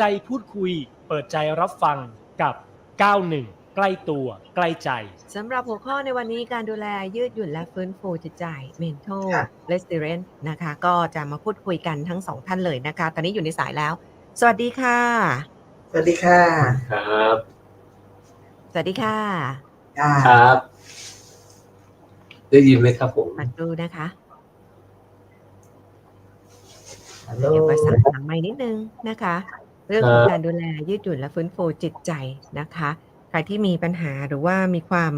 ใจพูดคุย เปิดใจรับฟังกับ 91 ใกล้ตัว ใกล้ใจ สำหรับหัวข้อในวันนี้การดูแลยืดหยุ่นและฟื้นฟูจิตใจ mental ค่ะ resilience นะคะ ก็จะมาพูดคุยกันทั้งสองท่านเลยนะคะ ตอนนี้อยู่ในสายแล้ว สวัสดีค่ะ สวัสดีค่ะครับสวัสดีค่ะค่ะครับ ได้ยินไหมครับผมฟังดูนะคะฮัลโหลเดี๋ยวประสานหลังไม้นิดนึงนะคะ เรื่องของการดูแลยืดหยุ่นและฟื้นฟูจิตใจนะคะใครที่มีปัญหาหรือว่ามีความ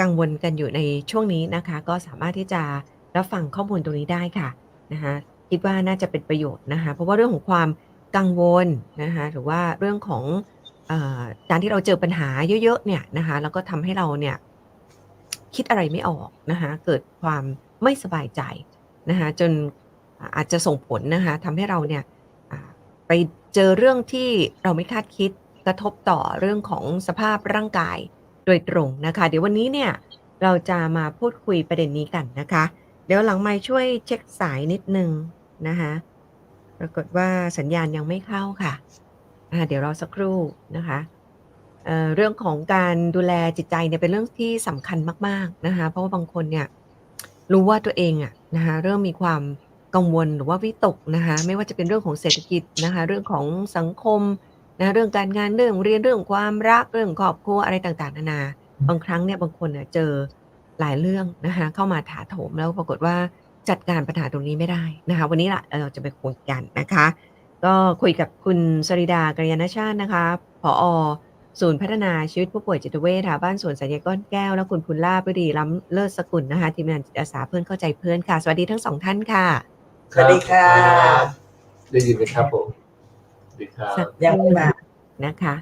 กังวลกันอยู่ในช่วงนี้นะคะ ก็สามารถที่จะรับฟังข้อมูลตรงนี้ได้ค่ะนะคะคิดว่าน่าจะเป็นประโยชน์นะคะเพราะว่าเรื่องของความกังวลนะคะหรือว่าเรื่องของเออการที่เราเจอปัญหาเยอะๆเนี่ยนะคะแล้วก็ทำให้เราเนี่ยคิดอะไรไม่ออกนะคะเกิดความไม่สบายใจนะคะจนอาจจะส่งผลนะคะทำให้เราเนี่ยอ่าไป เจอเรื่องที่เราไม่คาดคิดกระทบต่อเรื่องของสภาพร่างกายโดยตรงนะคะ เดี๋ยววันนี้เนี่ยเราจะมาพูดคุยประเด็นนี้กันนะคะ เดี๋ยวหลังไม่ช่วยเช็คสายนิดนึงนะคะปรากฏว่าสัญญาณยังไม่เข้าค่ะเดี๋ยวรอสักครู่นะคะเเรื่องของการดูแลจิตใจเนี่ยเป็นเรื่องที่สำคัญมาก ๆนะคะ เพราะว่าบางคนเนี่ยรู้ว่าตัวเองอะนะคะเริ่มมีความ กังวลหรือว่าวิตกนะคะไม่ว่าจะเป็นเรื่องของเศรษฐกิจนะคะเรื่องของสังคมนะเรื่องการงานเรื่องเรียนเรื่องความรักเรื่องครอบครัวอะไรต่างๆ นานา บางครั้งเนี่ยบางคนเนี่ยเจอหลายเรื่องนะคะเข้ามาถาโถมแล้วปรากฏว่าจัดการปัญหาตรงนี้ไม่ได้นะคะวันนี้ละเราจะไปคุยกันนะคะ ก็คุยกับคุณสริดากัลยาณชาตินะคะผอศูนย์พัฒนาชีวิตผู้ป่วยจิตเวชค่ะบ้านสวนสัญญาก้อนแก้ว และคุณพุลล่าบดีล้ำเลิศสกุลนะคะทีมงานจิตอาสาเพื่อนเข้าใจเพื่อนค่ะ สวัสดีทั้งสองท่านค่ะ สวัสดีค่ะรับได้ยินไหมครับผมสวัสดีครับสักยังไม่มานะคะ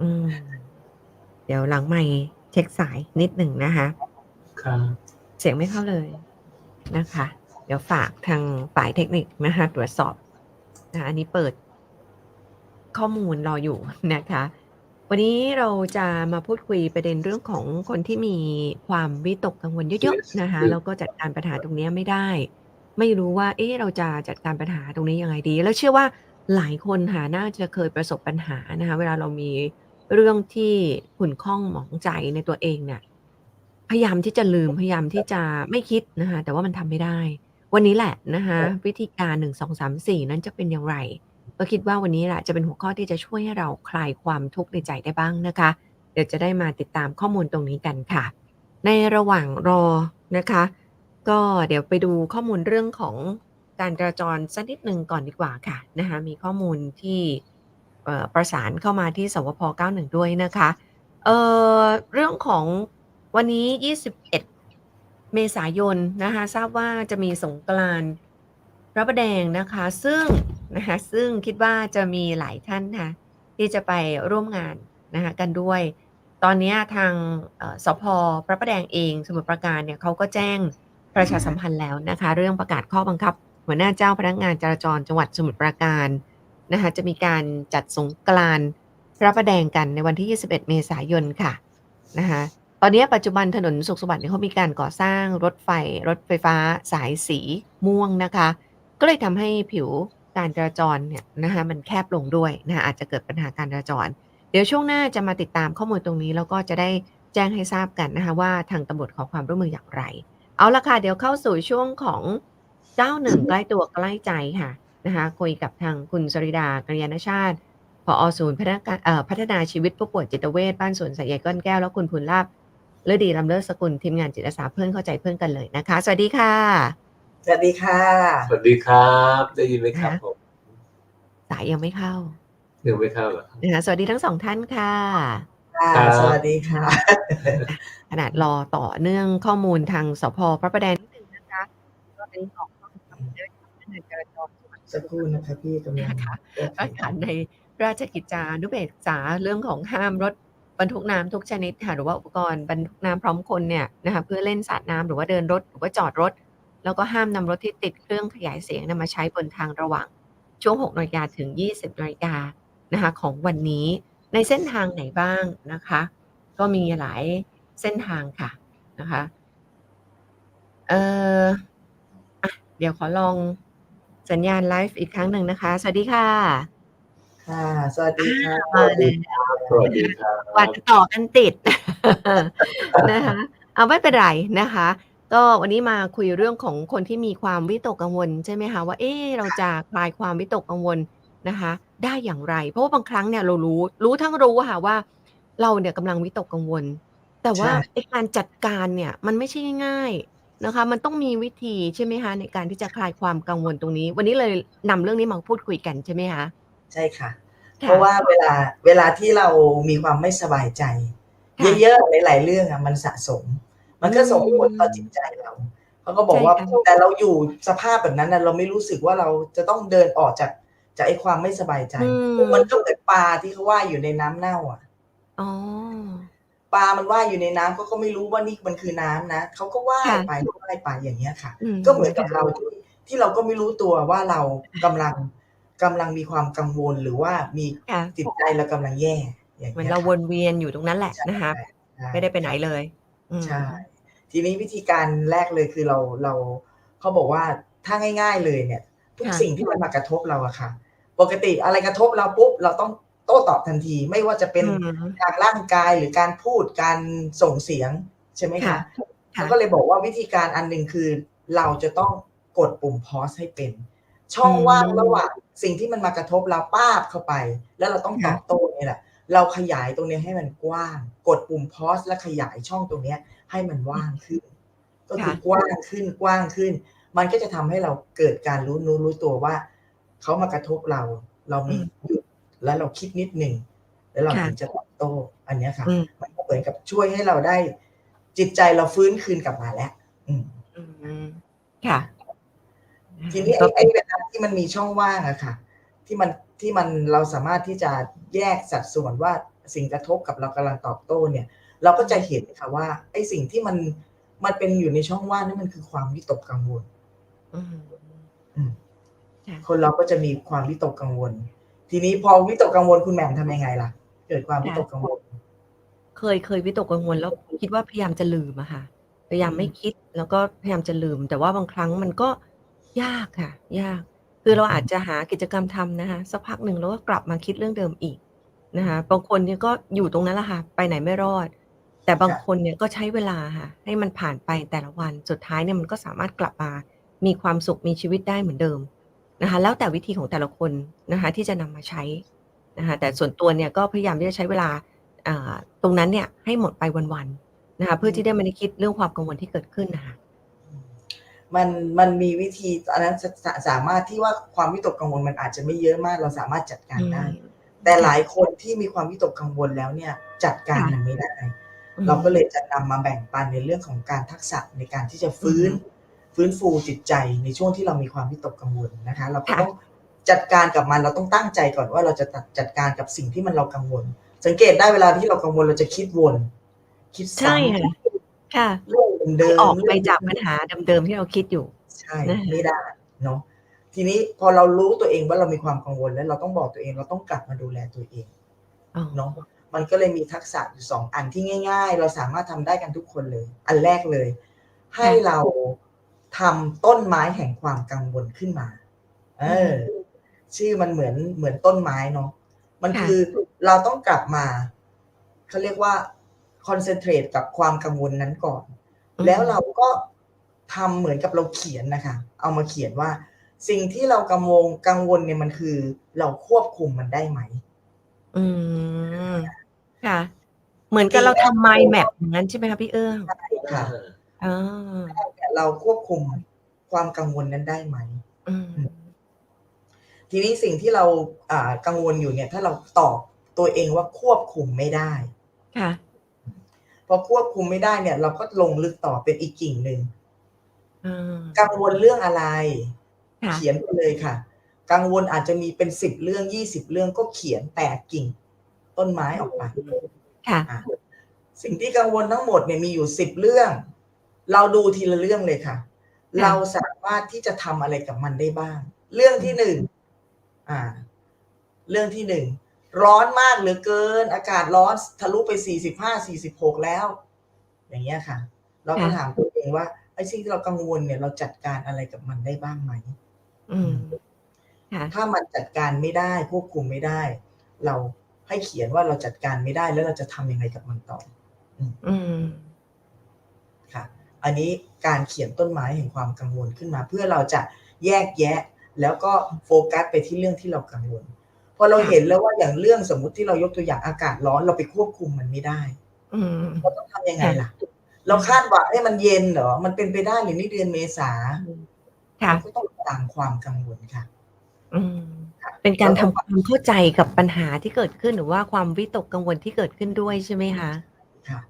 อืม เดี๋ยวหลังไม่เช็คสายนิดหนึ่งนะคะครับเสียงไม่เข้าเลยนะคะ เดี๋ยวฝากทางฝ่ายเทคนิคนะคะตรวจสอบนะอันนี้เปิดข้อมูลรออยู่นะคะ วันนี้เราจะมาพูดคุยประเด็นเรื่องของคนที่มีความวิตกกังวลเยอะๆนะคะ แล้วก็จัดการปัญหาตรงเนี้ยไม่ได้ ไม่รู้ว่า เอ๊ะเราจะจัดการปัญหาตรงนี้ยังไงดี แล้วเชื่อว่าหลายคนค่ะน่าจะเคยประสบปัญหานะคะ เวลาเรามีเรื่องที่ขุ่นข้องหมองใจในตัวเองเนี่ยพยายามที่จะลืมพยายามที่จะไม่คิดนะคะแต่ว่ามันทำไม่ได้ วันนี้แหละนะคะวิธีการหนึ่งสองสามสี่นั้นจะเป็นอย่างไร ก็คิดว่าวันนี้แหละจะเป็นหัวข้อที่จะช่วยให้เราคลายความทุกข์ในใจได้บ้างนะคะ เดี๋ยวจะได้มาติดตามข้อมูลตรงนี้กันค่ะ ในระหว่างรอนะคะ ก็เดี๋ยวไปดูข้อมูลเรื่องของการจราจรสักนิดหนึ่งก่อนดีกว่าค่ะนะคะมีข้อมูลที่ประสานเข้ามาที่สวพ 91 ด้วยนะคะเเรื่องของวันนี้ 21 เมษายนนะคะทราบว่าจะมีสงกรานต์พระประแดงนะคะซึ่งนะคะซึ่งคิดว่าจะมีหลายท่านค่ะที่จะไปร่วมงานนะคะกันด้วย ตอนนี้ทางสพพระประแดงเองสมุทรปราการเนี่ยเขาก็แจ้ง ประชาสัมพันธ์แล้วนะคะ เรื่องประกาศข้อบังคับ หัวหน้าเจ้าพนักงานจราจรจังหวัดสมุทรปราการนะคะจะมีการจัดสงกรานต์พระประแดงกันในวันที่ 21 เมษายนค่ะนะคะตอนนี้ปัจจุบันถนนสุขสวัสดิ์เนี่ยเขามีการก่อสร้างรถไฟ รถไฟฟ้าสายสีม่วงนะคะ ก็เลยทำให้ผิวการจราจรเนี่ยนะคะมันแคบลงด้วยนะคะอาจจะเกิดปัญหาการจราจร เดี๋ยวช่วงหน้าจะมาติดตามข้อมูลตรงนี้ แล้วก็จะได้แจ้งให้ทราบกันนะคะว่าทางตำรวจขอความร่วมมืออย่างไร เอาละค่ะเดี๋ยวเข้าสู่ช่วงของ91ใกล้ตัวใกล้ใจค่ะนะคะคุยกับทางคุณสริดากัลยาณชาติผอศูนย์พัฒนาเอ่อพัฒนาชีวิตผู้ป่วยจิตเวชบ้านสวนสายใหญ่ก้อนแก้ว แล้วคุณพุนลาบเลือดีลำเลิศสกุลทีมงานจิตอาสาเพื่อนเข้าใจเพื่อนกันเลยนะคะ สวัสดีค่ะ สวัสดีค่ะ สวัสดีครับ ได้ยินไหมครับผมสายยังไม่เข้ายังไม่เข้าเหรอครับนะคะสวัสดีทั้งสองท่านค่ะ ค่ะ ครับ สวัสดีค่ะ ขนาดรอต่อเนื่องข้อมูลทางสพพระประแดงนิดนึงนะคะก็เป็นออกข้อมูลเรื่องการดำเนินจราจรจังหวัดสักครู่นะคะพี่กำลังนะคะประกาศในราชกิจจานุเบกษาเรื่องของห้ามรถบรรทุกน้ำทุกชนิดค่ะหรือว่าอุปกรณ์บรรทุกน้ำพร้อมคนเนี่ยนะคะเพื่อเล่นสาดน้ำหรือว่าเดินรถหรือว่าจอดรถ แล้วก็ห้ามนำรถที่ติดเครื่องขยายเสียงนำมาใช้บนทางระหว่าง ช่วง 6นาฬิกาถึง 20นาฬิกานะคะของวันนี้ ในเส้นทางไหนบ้างนะคะ ก็มีหลายเส้นทางค่ะนะคะเอ่ออะเดี๋ยวขอลองสัญญาณไลฟ์อีกครั้งหนึ่งนะคะ สวัสดีค่ะ ค่ะ สวัสดีค่ะมาแล้วสวัสดีครับวันต่อกันติดนะคะ เอาไม่เป็นไรนะคะ ก็วันนี้มาคุยเรื่องของคนที่มีความวิตกกังวลใช่ไหมคะว่า เอ๊ะเราจะคลายความวิตกกังวล นะคะ ได้อย่างไร เพราะว่าบางครั้งเนี่ยเรารู้ รู้ทั้งรู้อะค่ะว่า เราเนี่ยกำลังวิตกกังวล แต่ว่าใช่ไอ้การจัดการเนี่ยมันไม่ใช่ง่ายๆนะคะ มันต้องมีวิธีใช่ไหมคะในการที่จะคลายความกังวลตรงนี้ วันนี้เลยนำเรื่องนี้มาพูดคุยกันใช่ไหมคะใช่ค่ะค่เพราะว่าเวลาเวลาที่เรามีความไม่สบายใจค่ะเยอะๆหลายๆเรื่องอะมันสะสม มันก็ส่งผลต่อจิตใจเราเขาก็บอกว่าใช่ค่ะแต่เราอยู่สภาพแบบนั้นนะเราไม่รู้สึกว่าเราจะต้องเดินออกจาก จากไอ้ความไม่สบายใจอืมมันก็เหมือนปลาที่เขาว่ายอยู่ในน้ำเน่าอะอ๋อปลามันว่ายอยู่ในน้ำเขาก็ไม่รู้ว่านี่มันคือน้ำนะเขาก็ว่ายค่ะไปว่ายไปอย่างเงี้ยค่ะอืมก็เหมือนกับค่ะเราที่ที่เราก็ไม่รู้ตัวว่าเรากำลังกำลังมีความกังวลหรือว่ามีค่ะจิตใจเรากำลังแย่อย่างเหมือเงี้นยเราวค่ะนเวียนอยู่ตรงนั้นแหละนะคะใช่ไม่ได้ไปไหนเลยอืมใช่ทีนี้วิธีการแรกเลยคือเราเราเขาบอกว่าถ้าง่าย ๆเลยเนี่ย ทุกค่ะสิ่งที่มันมากระทบเราอะค่ะ ปกติอะไรกระทบเราปุ๊บเราต้องโต้ตอบทันทีไม่ว่าจะเป็นอืมทางร่างกายหรือการพูดการส่งเสียงใช่ไหมค่ะคะค่ะเขาก็เลยบอกว่าวิธีการอันหนึ่งคือเราจะต้องกดปุ่มพอสให้เป็น ช่องว่างระหว่างสิ่งที่มันมากระทบเราป้าบเข้าไป แล้วเราต้องตอบโต้นี่แหละเราขยายตรงนี้ให้มันกว้าง กดปุ่มพอสและขยายช่องตรงเนี้ยให้มันว่างขึ้น ก็คือกว้างขึ้นกว้างขึ้น มันก็จะทำให้เราเกิดการรู้รู้รู้ตัวว่า เขามากระทบเรา เรามีหยุดแล้วเราคิดนิดหนึ่งแล้วเราค่ะถึงจะตอบโต้อันเนี้ยค่ะอืมมันก็เหมือนกับช่วยให้เราได้ จิตใจเราฟื้นคืนกลับมาแล้วอืมอืมค่ะ ทีนี้ไอ้ไอ้เวลาที่มันมีช่องว่างอะค่ะ ที่มันที่มันเราสามารถที่จะแยกสัดส่วนว่าสิ่งกระทบกับเรากำลังตอบโต้เนี่ย เราก็จะเห็นค่ะว่า ไอ้สิ่งที่มันมันเป็นอยู่ในช่องว่างนั่นมันคือความวิตกกังวลอืมอืม ค่ะคนเราก็จะมีความวิตกกังวล ทีนี้พอวิตกกังวลคุณแหม่มทำยังไงล่ะ เกิดความวิตกกังวล เคยเคยวิตกกังวลแล้วคิดว่าพยายามจะลืมอะค่ะ พยายามไม่คิดแล้วก็พยายามจะลืม แต่ว่าบางครั้งมันก็ยากค่ะ ยาก คือเราอาจจะหากิจกรรมทำนะคะสักพักหนึ่งแล้วก็กลับมาคิดเรื่องเดิมอีกนะคะบางคนเนี่ยก็อยู่ตรงนั้นแหละค่ะ ไปไหนไม่รอด แต่บางคนเนี่ยก็ใช้เวลาค่ะให้มันผ่านไปแต่ละวัน สุดท้ายเนี่ยมันก็สามารถกลับมา มีความสุขมีชีวิตได้เหมือนเดิม นะคะแล้วแต่วิธีของแต่ละคนนะคะที่จะนำมาใช้นะคะแต่ส่วนตัวเนี่ยก็พยายามที่จะใช้เวลาอ่าตรงนั้นเนี่ยให้หมดไปวันๆนะคะเพื่อที่ได้ไม่ได้คิดเรื่องความกังวลที่เกิดขึ้นนะคะมันมันมีวิธีอันนั้นสสสามารถที่ว่าความวิตกกังวลมันอาจจะไม่เยอะมากเราสามารถจัดการได้แต่หลายคนที่มีความวิตกกังวลแล้วเนี่ยจัดการค่ะมันไม่ได้อืมเราก็เลยจะนำมาแบ่งปันในเรื่องของการทักษะในการที่จะฟื้น ฟื้นฟูจิตใจในช่วงที่เรามีความวิตกกังวลนะคะ เราก็ค่ะต้องจัดการกับมันเราต้องตั้งใจก่อนว่าเราจะตัดจัดการกับสิ่งที่มันเรากังวล สังเกตได้เวลาที่เรากังวลเราจะคิดวน คิดใช่ซ้ำค่ะค่ะเรื่องเดิมออกไปเรื่องจากปัญหาเดิมๆที่เราคิดอยู่ ใช่นะคะไม่ได้เนาะทีนี้พอเรารู้ตัวเองว่าเรามีความกังวลแล้วเราต้องบอกตัวเอง เราต้องกลับมาดูแลตัวเองอ๋อเนาะมันก็เลยมีทักษะอยู่สองอันที่ง่าย ๆ เราสามารถทำได้กันทุกคนเลย อันแรกเลย ให้เรา ทำต้นไม้แห่งความกังวลขึ้นมา เออ ชื่อมันเหมือนเหมือนต้นไม้เนาะมันค่ะคือเราต้องกลับมาเขาเรียกว่าคอนเซนเทรตกับความกังวลนั้นก่อน แล้วเราก็ทำเหมือนกับเราเขียนนะคะ เอามาเขียนว่า สิ่งที่เรากังวลกังวลเนี่ยมันคือ เราควบคุมมันได้ไหม อืมค่ะ เหมือนกับเราทำ mind map อย่างนั้นใช่ไหมคะพี่เอื้องค่ะอ๋อ เนี่ยเราควบคุมความกังวลนั้นได้ไหมอืมทีนี้สิ่งที่เราอ่ากังวลอยู่เนี่ย ถ้าเราตอบตัวเองว่าควบคุมไม่ได้ค่ะพอควบคุมไม่ได้เนี่ย เราก็ลงลึกต่อเป็นอีกกิ่งหนึ่งอืมกังวลเรื่องอะไรค่ะเขียนไปเลยค่ะ กังวลอาจจะมีเป็นสิบเรื่องยี่สิบเรื่องก็เขียนแตกกิ่ง ต้นไม้ออกไปค่ะอะสิ่งที่กังวลทั้งหมดเนี่ยมีอยู่สิบเรื่อง เราดูทีละเรื่องเลยค่ะค่ะ เราสามารถที่จะทำอะไรกับมันได้บ้าง เรื่องที่หนึ่งอ่า เรื่องที่หนึ่งร้อนมากเหลือเกิน อากาศร้อนทะลุไปสี่สิบห้าสี่สิบหกแล้ว อย่างเงี้ยค่ะ เราก็ค่ะถามตัวเองว่าไอ้สิ่งที่เรากังวลเนี่ย เราจัดการอะไรกับมันได้บ้างไหมอืมค่ะถ้ามันจัดการไม่ได้ควบคุมไม่ได้ เราให้เขียนว่าเราจัดการไม่ได้แล้วเราจะทำยังไงกับมันต่อ อืมค่ะ อันนี้การเขียนต้นไม้แห่งความกังวลขึ้นมา เพื่อเราจะแยกแยะแล้วก็โฟกัสไปที่เรื่องที่เรากังวลพอเราค่ะเห็นแล้วว่าอย่างเรื่องสมมุติที่เรายกตัวอย่างอากาศร้อนเราไปควบคุมมันไม่ได้อืมเราต้องทำยังไงล่ะ เราคาดหวังให้มันเย็นเหรอ มันเป็นไปได้หรือนี่เดือนเมษาค่ะเราก็ต้องตามความกังวลค่ะอืมเป็นการทำความเข้าใจกับปัญหาที่เกิดขึ้นหรือว่าความวิตกกังวลที่เกิดขึ้นด้วยใช่ไหมคะค่ะ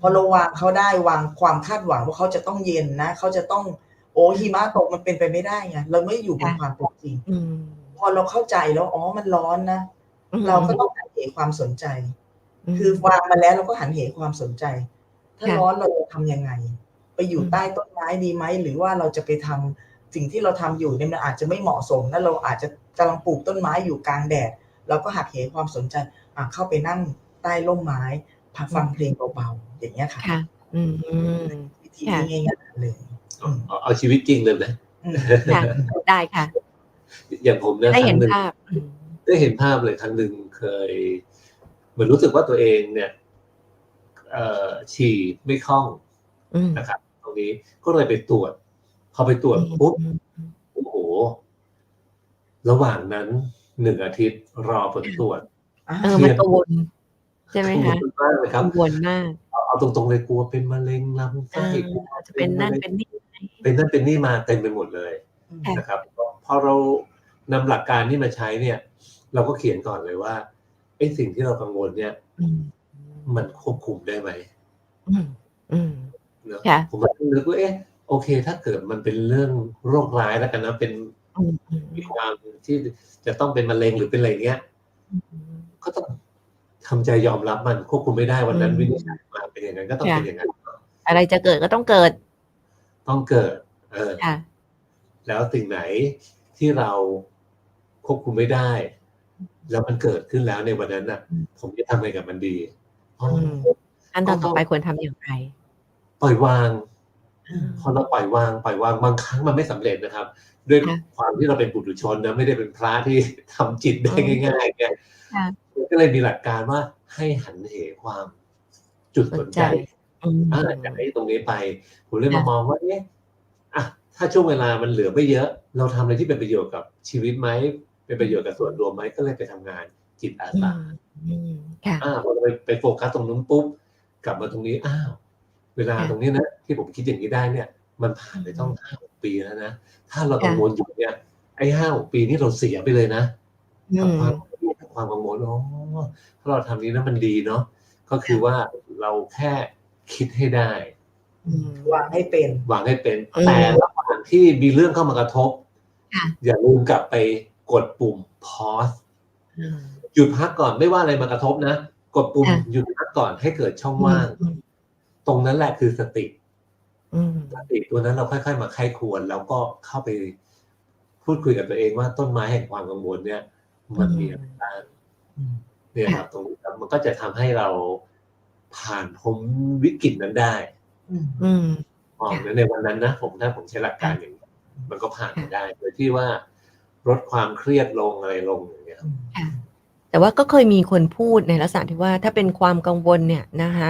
พอเราวางเขาได้วางความคาดหวังว่าเขาจะต้องเย็นนะเขาจะต้อง โอ้หิมะตกมันเป็นไปไม่ได้ไงเราไม่อยู่บนค่ะความเป็นจริงอืมพอเราเข้าใจแล้วอ๋อมันร้อนนะเราก็ต้องหันเหความสนใจมคือวางมาแล้วเราก็หันเหความสนใจ ถ้าค่ะร้อนเราจะทำยังไง ไปอยู่อืมใต้ต้นไม้ดีไหมหรือว่าเราจะไปทำสิ่งที่เราทำอยู่เนี่ยมันอาจจะไม่เหมาะสมนะเราอาจจะกำลังปลูกต้นไม้อยู่กลางแดดเราก็หักเหความสนใจอะเข้าไปนั่งใต้ร่มไม้พัก ฟังเพลงเบาๆอย่างเงี้ยค่ะค่ะ อืมวิธีที่ง่ายๆเลยอืมเอาเอาชีวิตจริงเลยนะอืมค่ะได้ค่ะ อย่างผมเนี่ยได้คเห็รั้นงหนึ่งภาพอืมได้เห็นภาพเลยครั้งหนึ่งเคย เหมือนรู้สึกว่าตัวเองเนี่ย เอ่อฉี่ไม่คล่องอืมนะครับ ตรงนี้ก็เลยไปตรวจพอไปตรวจปุ๊บอืมโอ้โห ระหว่างนั้นหนึ่งอาทิตย์รอผลตรวจอะเออมันกังวล ใช่ไหมกังวคะลมากเลยครับกังวลมากเอาเอาตรงๆเลยกลัวเป็นมะเร็งลำเอไส้อจะเป็นนั่นเป็นนี่เป็นนั่นเป็นนี่มาเต็มไปหมดเลยค่ะนะครับพอเรานำหลักการนี้มาใช้เนี่ย เราก็เขียนก่อนเลยว่าไอ้สิ่งที่เรากังวลเนี่ยอืมมันควบคุมได้ไหมอืมอืมเนอะค่ะผมก็นึกว่าเอ๊ะโอเค ถ้าเกิดมันเป็นเรื่องโรคร้ายแล้วกันนะเป็นอืมอืมมีความที่จะต้องเป็นมะเร็งหรือเป็นอะไรเงี้ยก็ต้อง ทำใจยอมรับมันควบคุมไม่ได้วันนั้นอืมวินิจฉัยมาเป็นอย่างนั้นก็ต้องค่ะเป็นอย่างนั้นอะไรจะเกิดก็ต้องเกิด ต้องเกิด เออค่ะแล้วสิ่งไหนที่เราควบคุมไม่ได้ แล้วมันเกิดขึ้นแล้วในวันนั้นน่ะอืมผมจะทำไงกับมันดีอ๋ออืมขั้นตอนต่อไปควรทำอย่างไรปล่อยวางอืมพอเราปล่อยวางปล่อยวางบางครั้งมันไม่สำเร็จนะครับ ด้วยค่ะความที่เราเป็นปุถุชนนะไม่ได้เป็นพระที่ทำจิตได้อืมง่ายๆเนี่ยค่ะ ก็เลยมีหลักการว่าให้หันเหความจุดสนใจอืมอ่าจากไอ้ตรงนี้ไป ผมเลยมาค่ะมองว่าเนี่ยอะถ้าช่วงเวลามันเหลือไม่เยอะ เราทำอะไรที่เป็นประโยชน์กับชีวิตไหมเป็นประโยชน์กับส่วนรวมไหมก็เลยไปทำงานจิตอาอืสามอืมค่ะอ่าพอเราไปไปโฟกัสตรงนู้นปุ๊บกลับมาตรงนี้อ้าวเวลาค่ะตรงนี้นะที่ผมคิดอย่างนี้ได้เนี่ย มันผ่านไปต้องห้าหกปีแล้วนะถ้าเรากังวลอยู่เนี่ยไอ้ห้าหกปีนี่เราเสียไปเลยนะอืกับมความกับ ความกังวลอ๋อถ้าเราทำนี้แล้วมันดีเนาะก็คือว่าเราแค่คิดให้ได้อืมวางให้เป็นวางให้เป็นอืมแต่ระหว่างที่มีเรื่องเข้ามากระทบค่ะอย่าลืมกลับไปกดปุ่ม pause อืมหยุดพักก่อนไม่ว่าอะไรมากระทบนะ กดปุ่มค่ะหยุดพักก่อนให้เกิดช่องว่างอืมตรงนั้นแหละคือสติอืมสติตัวนั้นเราค่อย ๆ มาไข้ควร แล้วก็เข้าไปพูดคุยกับตัวเองว่าต้นไม้แห่งความกังวลเนี่ย มันมีอะไรบ้างอืมเนี่ยครับตรงนี้ครับมันก็จะทำให้เราผ่านพ้นวิกฤตนั้นได้ อืมอืมมองในวันนั้นนะผมถ้าผมใช้หลักการอย่างนี้มันก็ผ่านไปได้ โดยที่ว่าลดความเครียดลงอะไรลงอย่างเงี้ยอืมแต่ว่าก็เคยมีคนพูดในลักษณะที่ว่าถ้าเป็นความกังวลเนี่ยนะคะ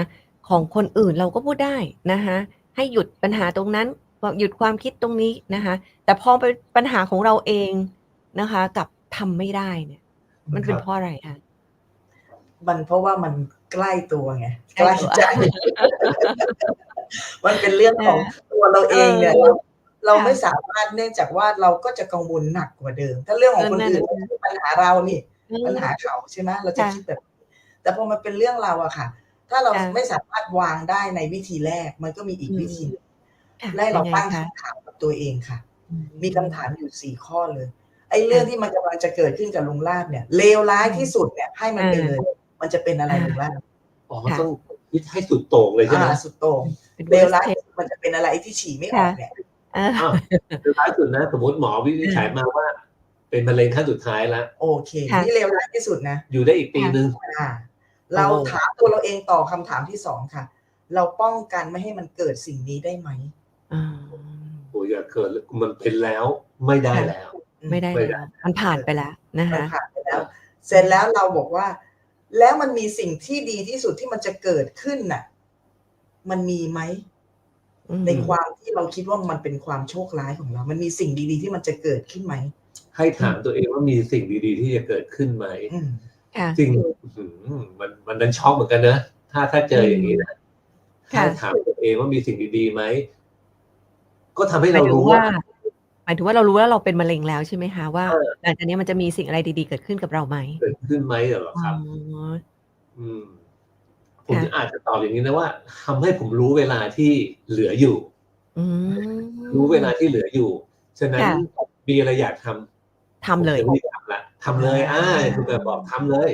ของคนอื่นเราก็พูดได้นะคะให้หยุดปัญหาตรงนั้นหยุดความคิดตรงนี้นะคะแต่พอเป็นปัญหาของเราเองนะคะ กับ ทำไม่ได้เนี่ย มันเป็นเพราะอะไรคะมันเพราะว่ามันใกล้ตัวไงใกใกล้ล้ตัวใจ มันเป็นเรื่องของตัวเราเองเนี่ยเออเราเราค่ะไม่สามารถเนื่องจากว่าเราก็จะกังวลหนักกว่าเดิม ถ้าเรื่องของคนเออนั่นอื่นน่ะไม่ใช่ปัญหาเรานี่อืมปัญหาเขาใช่ไหมเราจะค่ะคิดแบบนี้แต่พอมันเป็นเรื่องเราอะค่ะ ถ้าเราค่ะไม่สามารถวางได้ในวิธีแรก มันก็มีอีกอืมวิธีหนึ่งค่ะและเรายังไงตั้งคะคำถามกับตัวเองค่ะอืมีคำถามอยู่สี่ข้อเลย ไอ้เรื่องที่มันกำลังจะเกิดขึ้นกับลุงลาบเนี่ยเลวร้ายที่สุดเนี่ยให้มันไปเลย มันจะเป็นอะไรลุงลาบอ๋อต้องคิดให้สุดโต่งเลยใช่ไหมอ่าสุดโต่งเป็นเลว worst ร้าย case ที่สุดมันจะเป็นอะไรที่ฉี่ไม่ออกเนี่ยเอออ้าวคือท้ายสุดนะ สมมติหมอวินิจฉัยมาว่า เป็นมะเร็งขั้นสุดท้ายแล้วโอเคค่ะนี่เลวร้ายที่สุดนะอยู่ได้อีกปีนึงอ่าเราถามตัวเราเองต่อคำถามที่สองค่ะ เราป้องกันไม่ให้มันเกิดสิ่งนี้ได้ไหมอ่าโอ้ยอย่าเกิดมันเป็นแล้วไม่ได้แล้ว ไม่ได้ไม่ได้แล้วมันผ่านไปแล้วนะมันคะผ่านไปแล้ว เสร็จแล้วเราบอกว่า แล้วมันมีสิ่งที่ดีที่สุดที่มันจะเกิดขึ้นน่ะ มันมีไหมอืมในความที่เราคิดว่ามันเป็นความโชคร้ายของเรา มันมีสิ่งดีๆ ที่มันจะเกิดขึ้นไหม ให้ถามตัวเองว่ามีสิ่งดีๆ ที่จะเกิดขึ้นไหมอืมค่ะจริงอื้อหือมันมันดันช็อกเหมือนกันนะ ถ้าถ้าเจออย่างนี้นะค่ะถ้าถามตัวเองว่ามีสิ่งดีๆไหม ก็ทำให้หมายเราถึงรู้ว่าว่าห มายถึงว่าเรารู้ว่าเราเป็นมะเร็งแล้วใช่ไหมคะว่าเออหลังจากนี้มันจะมีสิ่งอะไรดีๆเกิดขึ้นกับเราไหมเกิดขึ้นไหมเหรอครับอ๋ออืมผมค่ะจะอาจจะตอบอย่างนี้นะว่าทำให้ผมรู้เวลาที่เหลืออยู่อืมรู้เวลาที่เหลืออยู่ ฉะนั้นค่ะมีอะไรอยากทำทำเลยผมจะรีบทำละทำเลยอ่าคุณแบบบอกทำเลย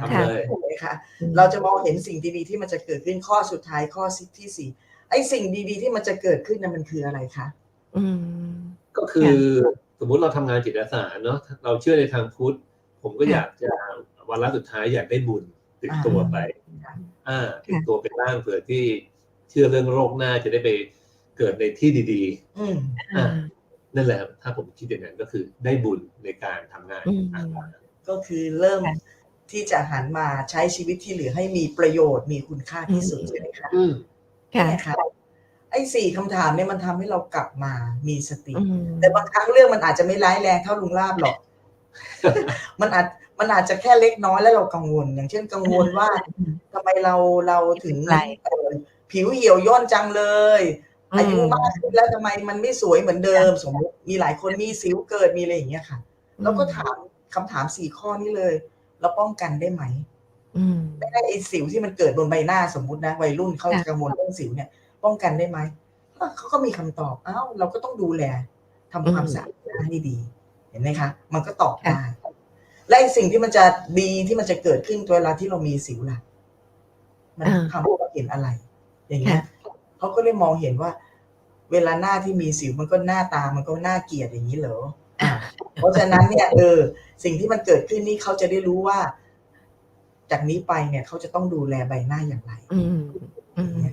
ทำค่ะเลยเห็นไหมคะเราจะมองเห็นสิ่งดีๆที่มันจะเกิดขึ้นข้อสุดท้ายข้อที่สี่ไอ้สิ่งดีๆที่มันจะเกิดขึ้นนั้นมันคืออะไรคะอืม ก็คือสมมุติเราทำงานจิตอาสาเนาะเราเชื่อในทางพุทธผมก็ค่ะอยากจะวันละสุดท้ายอยากได้บุญติดตัวไป อ่าติดตัวเป็นร่างเผื่อที่เชื่อเรื่องโรคหน้าจะได้ไปเกิดในที่ดีอืมๆอ่านั่นแหละครับถ้าผมคิดอย่างนั้นก็คือได้บุญในการทำงานอืมอาสาก็คือเริ่มค่ะที่จะหันมาใช้ชีวิตที่เหลือให้มีประโยชน์มีคุณค่าที่สุดอืมใช่ไหมคะอืมค่ะเนี่ยค่ะ ไอ้สี่คำถามเนี่ยมันทำให้เรากลับมามีสติอืมแต่บางครั้งเรื่องมันอาจจะไม่ร้ายแรงเท่าลุงลาบหรอก มันอาจมันอาจจะแค่เล็กน้อยแล้วเรากังวล อย่างเช่นกังวลว่าทำไมเราเราถึงไม่เป็นไรเอ่อผิวเหี่ยวย่นจังเลยอืมอายุมากขึ้นแล้วทำไมมันไม่สวยเหมือนเดิม สมมติมีหลายคนมีสิวเกิดมีอะไรอย่างเงี้ยค่ะเราก็ถามคำถามสี่ข้อนี้เลย เราป้องกันได้ไหมอืมไม่ได้ไอ้สิวที่มันเกิดบนใบหน้าสมมุตินะวัยรุ่นเขาค่ะกังวลเรื่องสิวเนี่ย ป้องกันได้ไหมอะเขาก็มีคำตอบอ้าวเราก็ต้องดูแลทำความอืมสะอาดหน้าให้ดี เห็นไหมคะ มันก็ตอบค่ะได้และไอ้สิ่งที่มันจะดีที่มันจะเกิดขึ้นเวลาที่เรามีสิวล่ะ มันทำให้เราเห็นอะไร อย่างเงี้ยเขาก็เลยมองเห็นว่า เวลาหน้าที่มีสิวมันก็หน้าตามันก็น่าเกลียดอย่างนี้เหรออะเพราะฉะนั้นเนี่ยเออสิ่งที่มันเกิดขึ้นนี่เขาจะได้รู้ว่า จากนี้ไปเนี่ย เขาจะต้องดูแลใบหน้าอย่างไรอืมอืมมัน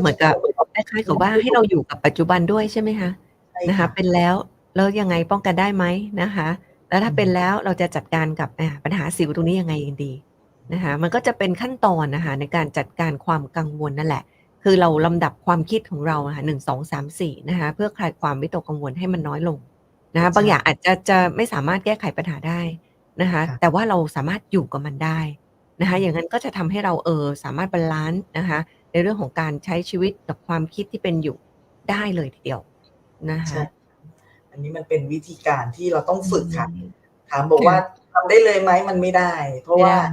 เหมือนกับคล้ายๆกับว่าให้เราอยู่กับปัจจุบันด้วยใช่ไหมคะใช่นะคะ เป็นแล้วแล้วยังไงป้องกันได้ไหมนะคะ แล้วถ้าเป็นแล้วเราจะจัดการกับอ่าปัญหาสิวตรงนี้ยังไงกันดีนะคะมันก็จะเป็นขั้นตอนนะคะในการจัดการความกังวลนั่นแหละ คือเราลำดับความคิดของเราอะค่ะหนึ่งสองสามสี่นะคะเพื่อคลายความวิตกกังวลให้มันน้อยลงนะคะบางอย่างอาจจะจะไม่สามารถแก้ไขปัญหาได้นะคะแต่ว่าเราสามารถอยู่กับมันได้นะคะอย่างนั้นก็จะทำให้เราเออสามารถบาลานซ์นะคะ ในเรื่องของการใช้ชีวิตกับความคิดที่เป็นอยู่ได้เลยทีเดียวนะใช่คะอันนี้มันเป็นวิธีการที่เราต้องฝึกค่ะอืมถามบอกว่าทำได้เลยไหมมันไม่ได้ เพราะว่าไ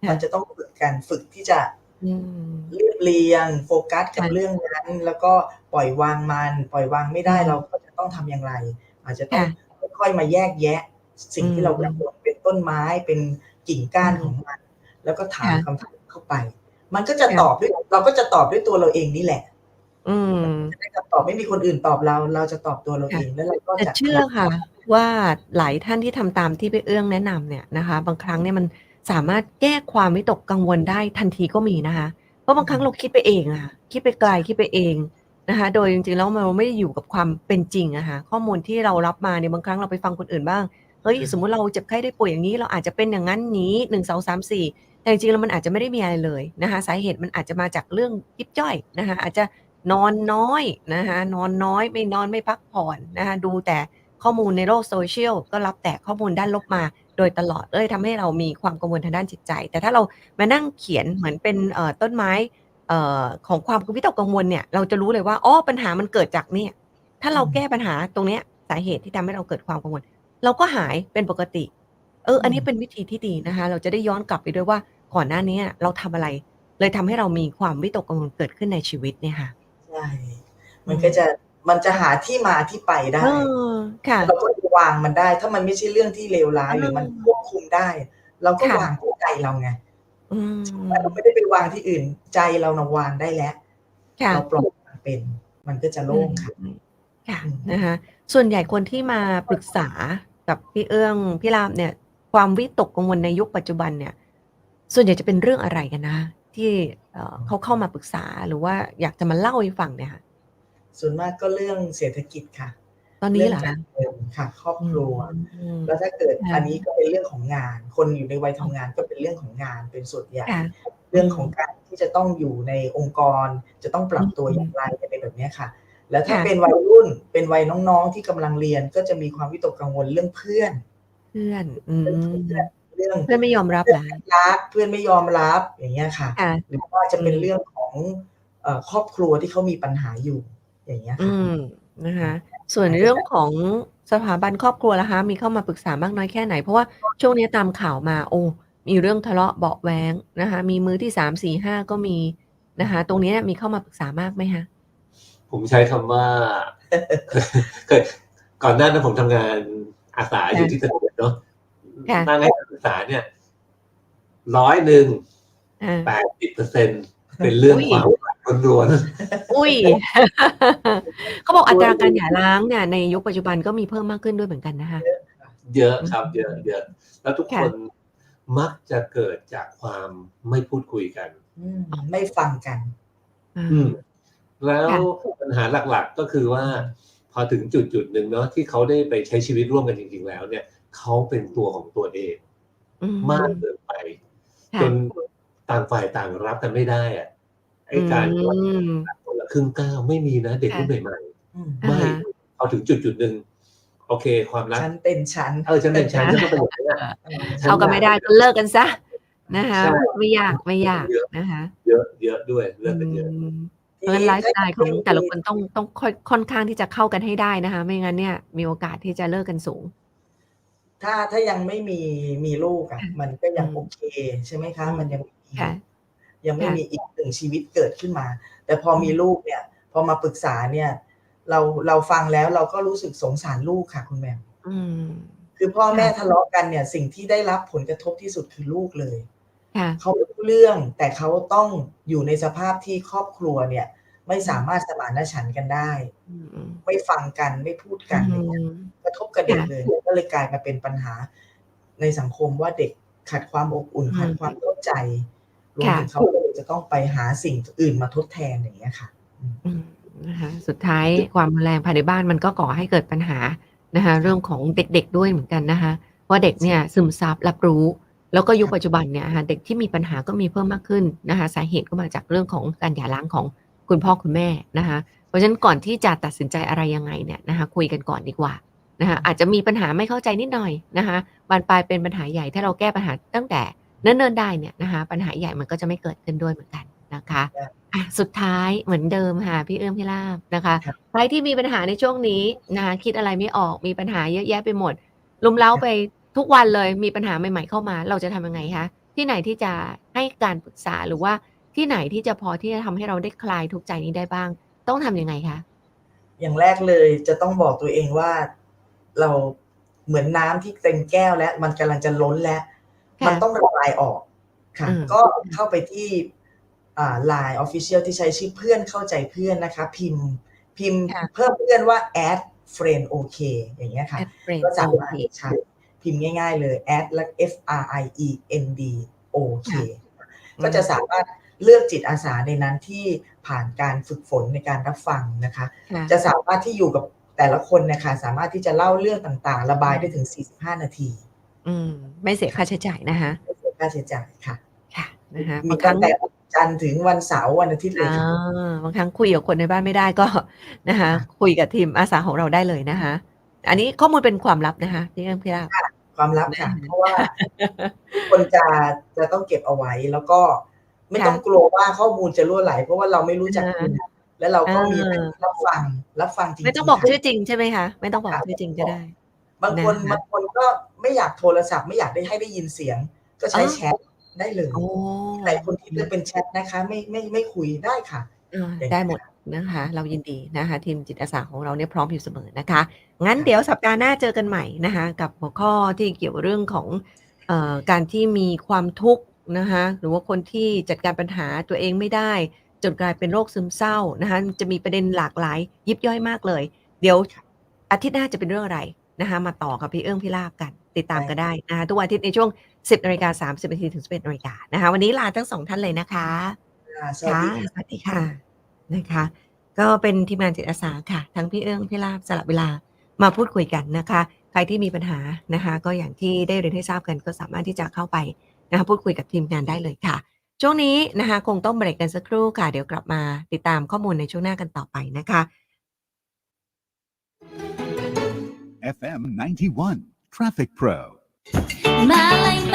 ม่ได้มันจะต้องฝึกกันฝึกที่จะอืมเรียบเรียง โฟกัสกับค่ะเรื่องนั้น แล้วก็ปล่อยวางมัน ปล่อยวางไม่ได้อืมเราก็จะต้องทำอย่างไร อาจจะต้องค่ะค่อยๆมาแยกแยะ สิ่งอืมที่เรากังวลเป็นต้นไม้เป็นกิ่งก้านอืมของมัน แล้วก็ถามค่ะคำถามเข้าไป มันก็จะค่ะตอบด้วย เราก็จะตอบด้วยตัวเราเองนี่แหละ อืมได้คำตอบไม่มีคนอื่นตอบเรา เราจะตอบตัวเราค่ะเองแล้วเราก็แต่จะเชื่อค่ะ ว่าหลายท่านที่ทำตามที่พี่เอื้องแนะนำเนี่ยนะคะ บางครั้งเนี่ยมันสามารถแก้ความวิตกกังวลได้ทันทีก็มีนะคะ เพราะบางครั้งเราคิดไปเองอะค่ะคิดไปไกลคิดไปเองนะคะ โดยจริงๆแล้วเราไม่ได้อยู่กับความเป็นจริงอะค่ะข้อมูลที่เรารับมาเนี่ยบางครั้งเราไปฟังคนอื่นบ้างเฮ้ยสมมุติเราเจ็บไข้ได้ป่วยอย่างนี้ เราอาจจะเป็นอย่างนั้นนี้หนึ่งสองสามสี่ แต่จริงๆแล้วมันอาจจะไม่ได้มีอะไรเลยนะคะสาเหตุมันอาจจะมาจากเรื่องยิบย่อยนะคะอาจจะนอนน้อยนะคะนอนน้อยไม่นอนไม่พักผ่อนนะคะดูแต่ข้อมูลในโลกโซเชียลก็รับแต่ข้อมูลด้านลบมาโดยตลอดเลยทำให้เรามีความกังวลทางด้านจิตใจ แต่ถ้าเรามานั่งเขียนเหมือนเป็นต้นไม้ของความวิตกกังวลเนี่ยเราจะรู้เลยว่าอ๋อปัญหามันเกิดจากเนี่ยถ้าเราแก้ปัญหาตรงเนี้ยสาเหตุที่ทำให้เราเกิดความกังวล เราก็หายเป็นปกติ เออ อันนี้เป็นวิธีที่ดีนะคะ เราจะได้ย้อนกลับไปด้วยว่า ก่อนหน้านี้เราทำอะไร เลยทำให้เรามีความวิตกกังวลเกิดขึ้นในชีวิตเนี่ยค่ะใช่มันก็จะมันจะหาที่มาที่ไปได้เออค่ะเราก็วางมันได้ ถ้ามันไม่ใช่เรื่องที่เลวร้ายอืมหรือมันควบคุมได้ เราก็ค่ะวางที่ใจเราไงอืมเราไม่ได้ไปวางที่อื่น ใจเรานะวางได้แล้วค่ะเราปล่อยวางเป็น มันก็จะโล่งค่ะอืมค่ะอืมนะคะส่วนใหญ่คนที่มาปรึกษากับพี่เอื้องพี่รามเนี่ย ความวิตกกังวลในยุคปัจจุบันเนี่ย ส่วนใหญ่จะเป็นเรื่องอะไรกันนะ ที่เอ่อเขาเข้ามาปรึกษาหรือว่าอยากจะมาเล่าให้ฟังเนี่ยค่ะ ส่วนมากก็เรื่องเศรษฐกิจค่ะตอนนี้เหรอเรื่คะงการเงินค่ะ ครอบครัว อืม แล้วถ้าเกิดค่ะ อันนี้ก็เป็นเรื่องของงาน คนอยู่ในวัยทำงานก็เป็นเรื่องของงานเป็นส่วนใหญ่ ค่ะ เรื่องของการที่จะต้องอยู่ในองค์กร จะต้องปรับตัวอืมอย่างไรจะเป็นแบบเนี้ยค่ะ แล้วถ้าค่ะ เป็นวัยรุ่นเป็นวัยน้องๆที่กำลังเรียนก็จะมีความวิตกกังวลเรื่องเพื่อน เพื่อน อืม เรื่องเพื่อน ไม่ยอมรับเหรอรักเพื่อนไม่ยอมรับอย่างเงี้ยค่ะค่ะหรือว่าจะเป็นเรื่องของเอ่อครอบครัวที่เขามีปัญหาอยู่อย่างเงี้ยอืค่ะมนะคะส่วนเรื่องของสถาบันครอบครัวล่ะคะมีเข้ามาปรึกษามากน้อยแค่ไหน เพราะว่าช่วงนี้ตามข่าวมาโอ้มีเรื่องทะเลาะเบาะแว้งนะคะมีมือที่สามสี่ห้าก็มีนะคะตรงนี้มีเข้ามาปรึกษามากไหมคะผมใช้คำว่าเคยก่อนหน้านั้นผมทำงานอาสาอยู่ที่ตำรวจเนาะค่ะ นั่งให้คำปรึกษาเนี่ยร้อยหนึ่งอ่าแปดสิบเปอร์เซ็นเป็นเรื่องอุ้ยความรักล้วนอุ้ยเขาบอกอัตราการหย่าร้างเนี่ยในยุคปัจจุบันก็มีเพิ่มมากขึ้นด้วยเหมือนกันนะคะๆเยอะครับ เยอะเยอะแล้วทุกค่ะคนมักจะเกิดจากความไม่พูดคุยกันอืมไม่ฟังกันอ่าอืมแล้วค่ะปัญหาหลักๆก็คือว่า พอถึงจุดจุดๆหนึ่งเนาะที่เขาได้ไปใช้ชีวิตร่วมกันจริง ๆ แล้วเนี่ย เขาเป็นตัวของตัวเองอืมากเกินไปค่ะจนต่างฝ่ายต่างรับกันไม่ได้อะไอ้การอืมคนละครึ่งก้าวไม่มีนะ เด็กค่ะรุ่นใหม่อืมๆไม่อ่าฮะพอถึงจุดจุดๆหนึ่งโอเค ความรักฉันเป็นฉันเออฉันเป็นฉันฉันก็เป็นอย่างนี้อะฉันเอากันไม่ได้ก็เลิกกันซะนะคะใช่ไม่ยากไม่ยากเยอะนะคะ เยอะเยอะด้วยเลิกกันเยอะอืมเพราะฉะนั้นไลฟ์สไตล์ของแต่ละคนต้องต้องค่อยค่อนข้างที่จะเข้ากันให้ได้นะคะ ไม่งั้นเนี่ยมีโอกาสที่จะเลิกกันสูง ถ้าถ้ายังไม่มีมีลูกอะ มันก็ยังอืมโอเค ใช่ไหมคะอืมมันยังมีค่ะยังไม่ค่ะมีอีกหนึ่งชีวิตเกิดขึ้นมา แต่พอมีลูกเนี่ย พอมาปรึกษาเนี่ย เราเราฟังแล้วเราก็รู้สึกสงสารลูกค่ะ คุณแม่อืมคือพ่อแม่ค่ะทะเลาะกันเนี่ย สิ่งที่ได้รับผลกระทบที่สุดคือลูกเลยค่ะเขาไม่รู้เรื่องแต่เขาต้องอยู่ในสภาพที่ครอบครัวเนี่ย ไม่สามารถสมานฉันท์กันได้อืมอืมไม่ฟังกันไม่พูดกันอะไรเงี้ยกระทบกับเด็กค่ะเลยก็เลยกลายมาเป็นปัญหา ในสังคมว่าเด็กขาดความอบอุ่นอืมขาดความเข้าใจรวมค่ะถึงเขาก็เลยจะต้องไปหาสิ่งอื่นมาทดแทนอย่างเงี้ยค่ะอืมนะคะสุดท้ายความรุนแรงภายในบ้านมันก็ก่อให้เกิดปัญหานะคะเรื่องของเด็กๆด้วยเหมือนกันนะคะเพราะเด็กเนี่ยซึมซับรับรู้ แล้วก็ยุคปัจจุบันเนี่ยนะคะเด็กที่มีปัญหาก็มีเพิ่มมากขึ้นนะคะสาเหตุก็มาจากเรื่องของการหย่าร้างของ คุณพ่อคุณแม่นะคะเพราะฉะนั้นก่อนที่จะตัดสินใจอะไรยังไงเนี่ยนะคะคุยกันก่อนดีกว่านะคะอาจจะมีปัญหาไม่เข้าใจนิดหน่อยนะคะบานปลายเป็นปัญหาใหญ่ถ้าเราแก้ปัญหาตั้งแต่เนิ่นๆได้เนี่ยนะคะปัญหาใหญ่มันก็จะไม่เกิดขึ้นด้วยเหมือนกันนะคะครับอะสุดท้ายเหมือนเดิมค่ะพี่เอื้อมพี่ลาบนะคะครับใครที่มีปัญหาในช่วงนี้นะคะคิดอะไรไม่ออกมีปัญหาเยอะแยะไปหมด ลุมเล้าไปทุกวันเลยมีปัญหาใหม่ ๆเข้ามา เราจะทำยังไงคะที่ไหนที่จะให้การปรึกษาหรือว่า ที่ไหนที่จะพอที่จะทำให้เราได้คลายทุกข์ใจนี้ได้บ้าง ต้องทำยังไงคะอย่างแรกเลยจะต้องบอกตัวเองว่าเราเหมือนน้ำที่เต็มแก้วแล้ว มันกำลังจะล้นแล้วค่ะมันต้องระบายออกค่ะอืมก็เข้าไปที่อ่า Line Official ที่ใช้ชื่อเพื่อนเข้าใจเพื่อนนะคะ พิมพ์ พิมพ์ค่ะเพิ่มเพื่อนว่า add friend OK อย่างเงี้ยค่ะแอดเฟรนก็สาโอมารถเคใช้พิมพ์ง่ายๆเลย add และ f r i e n d o k ก็จะสามารถ เลือกจิตอาสาในนั้นที่ผ่านการฝึกฝนในการรับฟังนะคะค่ะจะสามารถที่อยู่กับแต่ละคนนะคะ สามารถที่จะเล่าเรื่องต่างๆ ระบายได้ถึง 45 นาที อืม ไม่เสียค่าใช้จ่ายนะคะไม่เสียค่าใช้จ่ายค่ะ ค่ะนะคะมีบางคตั้รั้งงแต่วันจันทร์ถึงวันเสาร์วันอาทิตย์เลยอ่าค่ะบางครั้งคุยกับคนในบ้านไม่ได้ก็นะคะ คุยกับทีมอาสาของเราได้เลยนะคะ อันนี้ข้อมูลเป็นความลับนะคะพี่เอื้อมพี่ลาบความลับค่ะได้เพราะว่าคนจะจะต้องเก็บเอาไว้แล้วก็ ไม่ต้องกลัวว่าข้อมูลจะรั่วไหล เพราะว่าเราไม่รู้จักคุณแล้วเราก็มีหน้าที่รับฟังรับฟังจริงๆไม่ต้องบอกค่ะชื่อจริงใช่ไหมคะไม่ต้องบอกค่ะชื่อจริงก็ได้ บางคนนะคะบางคนก็ไม่อยากโทรศัพท์ไม่อยากได้ให้ได้ยินเสียง ก็ใช้อ๋อแชทได้เลยโอ้หลายคนที่เลือกเป็นแชทนะคะ ไม่ไม่ไม่คุยได้ค่ะอ่าอย่างได้หมดนะคะ เรายินดีนะคะ ทีมจิตอาสาของเราเนี่ยพร้อมอยู่เสมอนะคะ งั้นเดี๋ยวสัปดาห์หน้าเจอกันใหม่นะคะ กับหัวข้อที่เกี่ยวกับเรื่องของเอ่อการที่มีความทุกข์ นะคะหรือว่าคนที่จัดการปัญหาตัวเองไม่ได้ จนกลายเป็นโรคซึมเศร้านะคะจะมีประเด็นหลากหลาย ยิบย่อยมากเลย เดี๋ยวอาทิตย์หน้าจะเป็นเรื่องอะไรนะคะมาต่อกับพี่เอื้องพี่ลาบกัน ติดตามกันได้นะคะทุกวันอาทิตย์ในช่วง 10นาฬิกา30นาทีถึง 11นาฬิกานะคะวันนี้ลาทั้งสองท่านเลยนะคะอ่าสวัสค่ะดีค่ะสวัสดีค่ะนะคะ ก็เป็นทีมงานจิตอาสาค่ะ ทั้งพี่เอื้องพี่ลาบสละเวลามาพูดคุยกันนะคะ ใครที่มีปัญหานะคะ ก็อย่างที่ได้เรียนให้ทราบกันก็สามารถที่จะเข้าไป นะคะพูดคุยกับทีมงานได้เลยค่ะ ช่วงนี้นะคะคงต้องเบรกกันสักครู่ค่ะ เดี๋ยวกลับมาติดตามข้อมูลในช่วงหน้ากันต่อไปนะคะ FM 91 Traffic Pro. มาเลยมา